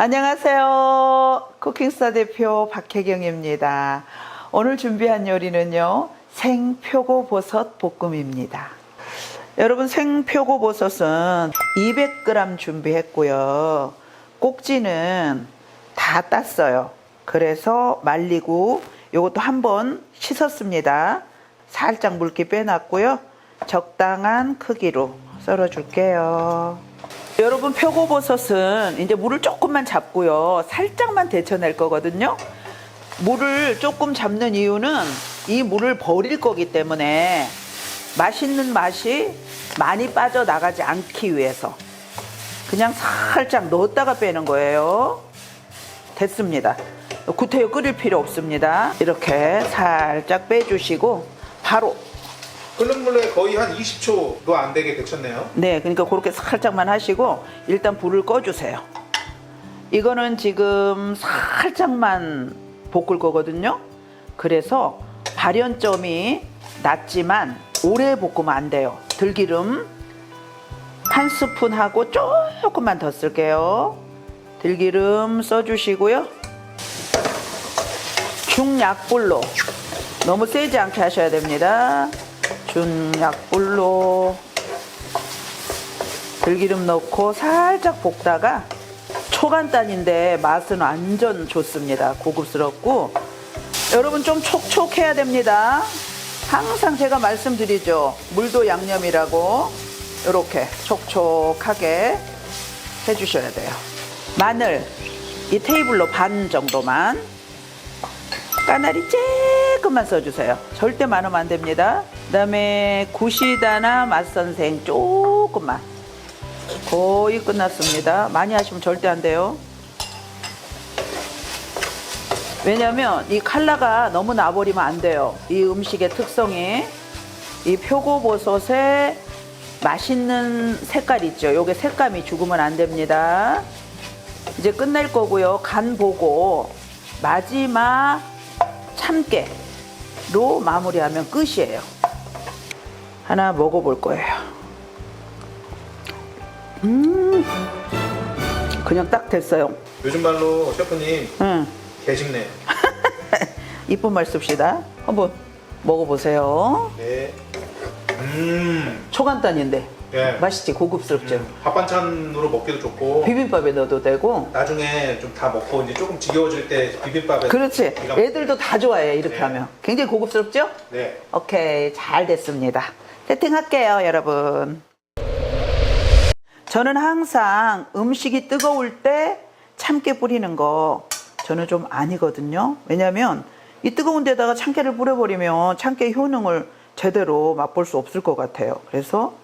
안녕하세요. 쿠킹스타 대표 박혜경입니다. 오늘 준비한 요리는요, 생표고버섯 볶음입니다. 여러분, 생표고버섯은 200g 준비했고요. 꼭지는 다 땄어요. 그래서 말리고 요것도 한번 씻었습니다. 살짝 물기 빼놨고요. 적당한 크기로 썰어줄게요. 여러분 표고버섯은 이제 물을 조금만 잡고요. 살짝만 데쳐낼 거거든요. 물을 조금 잡는 이유는 이 물을 버릴 거기 때문에 맛있는 맛이 많이 빠져나가지 않기 위해서 그냥 살짝 넣었다가 빼는 거예요. 됐습니다. 구태여 끓일 필요 없습니다. 이렇게 살짝 빼주시고 바로 끓는 물에 거의 한 20초도 안 되게 데쳤네요. 네, 그러니까 그렇게 살짝만 하시고 일단 불을 꺼주세요. 이거는 지금 살짝만 볶을 거거든요. 그래서 발연점이 낮지만 오래 볶으면 안 돼요. 들기름 한 스푼 하고 조금만 더 쓸게요. 들기름 써주시고요. 중약불로 너무 세지 않게 하셔야 됩니다. 중약불로 들기름 넣고 살짝 볶다가 초간단인데 맛은 완전 좋습니다. 고급스럽고 여러분 좀 촉촉해야 됩니다. 항상 제가 말씀드리죠. 물도 양념이라고 이렇게 촉촉하게 해주셔야 돼요. 마늘 이 테이블로 반 정도만 까나리 조금만 써주세요. 절대 많으면 안 됩니다. 그다음에 구시다나 맛선생 조금만. 거의 끝났습니다. 많이 하시면 절대 안 돼요. 왜냐면 이 칼라가 너무 나버리면 안 돼요. 이 음식의 특성이 이 표고버섯의 맛있는 색깔 있죠. 요게 색감이 죽으면 안 됩니다. 이제 끝낼 거고요. 간 보고 마지막 참깨로 마무리하면 끝이에요. 하나 먹어볼 거예요. 음, 그냥 딱 됐어요. 요즘 말로 셰프님 응. 개식네. 이쁜 말 씁시다. 한번 먹어보세요. 네. 음. 초간단인데 예. 맛있지 고급스럽죠. 음, 밥 반찬으로 먹기도 좋고 비빔밥에 넣어도 되고. 나중에 좀 다 먹고 이제 조금 지겨워질 때 비빔밥에 그렇지. 애들도 다 좋아해 이렇게 네. 하면. 굉장히 고급스럽죠? 네. 오케이 잘 됐습니다. 세팅할게요 여러분. 저는 항상 음식이 뜨거울 때 참깨 뿌리는 거 저는 좀 아니거든요. 왜냐면 이 뜨거운 데다가 참깨를 뿌려버리면 참깨 효능을 제대로 맛볼 수 없을 것 같아요. 그래서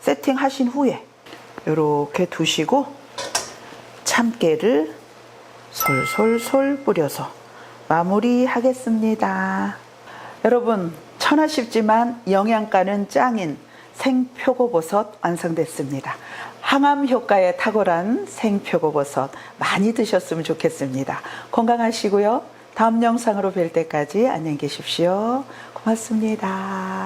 세팅하신 후에 이렇게 두시고 참깨를 솔솔솔 뿌려서 마무리하겠습니다. 여러분 천하 쉽지만 영양가는 짱인 생표고버섯 완성됐습니다. 항암 효과에 탁월한 생표고버섯 많이 드셨으면 좋겠습니다. 건강하시고요. 다음 영상으로 뵐 때까지 안녕히 계십시오. 고맙습니다.